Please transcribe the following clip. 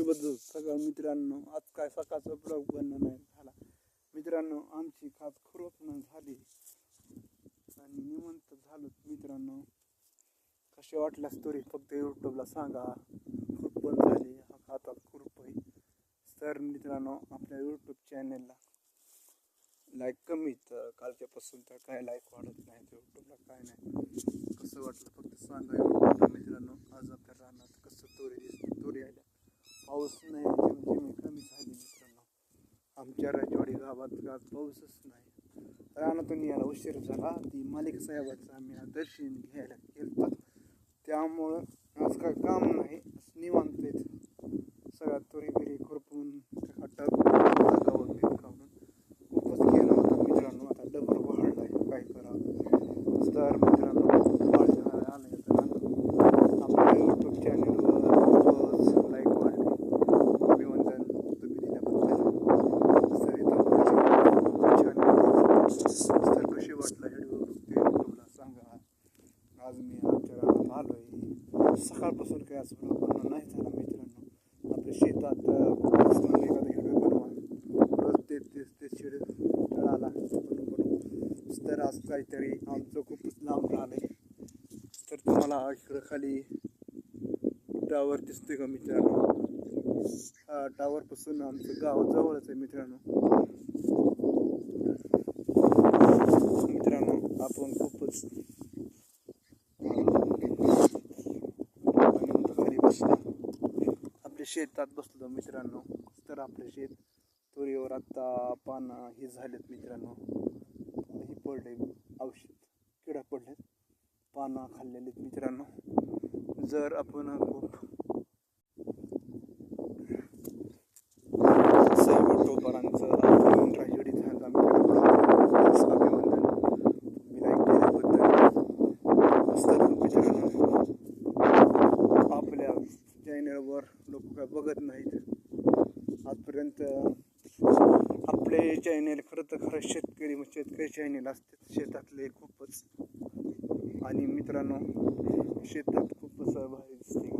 बद्दल सगळं मित्रांनो आज काय सकाळचा ब्लॉग बनणं नाही झाला. मित्रांनो आमची खास खुरपणं झाली. आणि निमंत झालो मित्रांनो. कसे वाटल्या स्टोरी फक्त यूट्यूबला सांगा. खुरपण झाली. हातात खुरप आहे. तर मित्रांनो आपल्या यूट्यूब चॅनलला लाईक कमी तर कालच्यापासून तर काय लाईक वाढत नाही यूट्यूबला काय नाही. कसं वाटलं फक्त सांगा. यूट्यूबला मित्रांनो आज आपल्या रानात कसं तोरी दिसते तोरी आल्या पाऊस नाही झिमझिमी कमी झाली मित्रांनो आमच्या राजवाडी गावात आज पाऊसच नाही. रानातून यायला उशीर झाला. ती मालिक साहेबाचं आम्ही दर्शन घ्यायला गेलो त्यामुळं आज काय काम नाही निवांत सगळ्या तुरी बिरी खुरपून हटात खूपच गेलं होतो मित्रांनो. आता डबर वाढलाय. काय करावं? तर मित्रांनो वाढ आलं तर आपल्या यूट्यूब चॅनलवर खूपच लाईक वाढली अभिवंदन तुम्ही दिल्याबद्दल सरिता छान तर कशी वाटला व्हिडिओ ते यूट्यूबला सांगा आज मी आमच्या गावात आलो आहे सकाळपासून काय असं व्हिडिओ बनवणं नाही झाला मित्रांनो. आपल्या शेतात एखादा व्हिडिओ बनवा. रोज तेच तेच तेच शेड तळाला बनवून बनवून. तर आज काहीतरी आमचं खूपच लांब राहिलं तर तुम्हाला इकडं खाली टावर दिसते का मित्रांनो? हा टावरपासून आमचं गाव जवळच आहे मित्रांनो आपण खूपच खाली बसलो आपल्या शेतात बसलो मित्रांनो. तर आपले शेत तुरीवर आत्ता पानं हे झालेत मित्रांनो. हे पडले औषध किडा पडलेत. पानं खाल्लेलीत मित्रांनो. जर आपण खूप साहेबटोपरांचं अभिमान राजवडी झालं आमच्या अभिवंदन मी लाईक केल्याबद्दल तर मित्रांनो आपल्या चॅनलवर लोक काय बघत नाहीत. आजपर्यंत आपले चॅनेल खरं तर खरं शेतकरी मग शेतकरी चॅनेल असते शेतातले खूपच. आणि मित्रांनो शेतात खूपच भारी दिसते